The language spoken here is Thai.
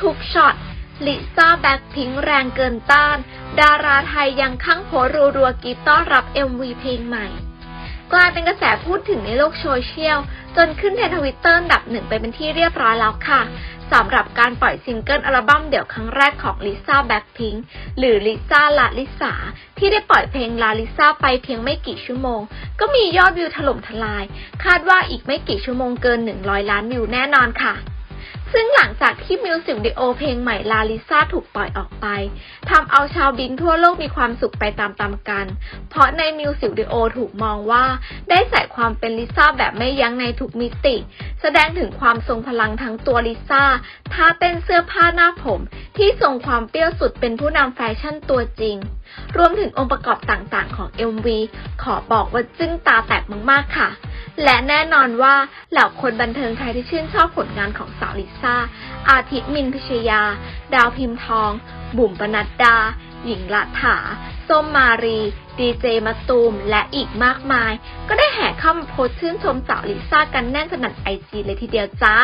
ทุกช็อตลิซ่าแบ็คพิงแรงเกินต้าน ดาราไทยยังข้างโพสรัวๆกีต้อนรับ MV เพลงใหม่ กลายเป็นกระแสพูดถึงในโลกโซเชียล จนขึ้นเทรนทวิตเตอร์ดับหนึ่งไปเป็นที่เรียบร้อยแล้วค่ะสำหรับการปล่อยซิงเกิลอัลบั้มเดี่ยวครั้งแรกของลิซ่าแบ็คพิงหรือลิซ่าลาลิสาที่ได้ปล่อยเพลงลาลิซ่าไปเพียงไม่กี่ชั่วโมง ก็มียอดวิวถล่มทลาย คาดว่าอีกไม่กี่ชั่วโมงเกิน 100 ล้านวิวแน่นอนค่ะ ซึ่งหลังจากที่มิวสิกวิดีโอเพลงใหม่ลาลิซาถูกปล่อยออกไปทำเอาชาวบิงทั่วโลกมีความสุขไปตามๆกัน เพราะในมิวสิกวิดีโอถูกมองว่า ได้ใส่ความเป็นลิซ่าแบบไม่ยั้งในทุกมิติ แสดงถึงความทรงพลังทั้งตัวลิซ่าท่าเต้นเสื้อผ้าหน้าผม ที่ทรงความเปรี้ยวสุดเป็นผู้นำแฟชั่นตัวจริง รวมถึงองค์ประกอบต่างๆของ MV ขอบอกว่าจึ้งตาแตกมากๆค่ะ และแน่นอนว่าเหล่าคนบันเทิงไทยที่ชื่นชอบผลงานของสาวลิซ่า อาทิมินพิชยา ดาวพิมพ์ทอง บุ๋มปนัดดา หญิงละถา ส้มมารี ดีเจมาตูม และอีกมากมาย ก็ได้แห่เข้ามาโพสชื่นชมสาวลิซ่ากันแน่นสนั่นไอจีเลยทีเดียวจ้า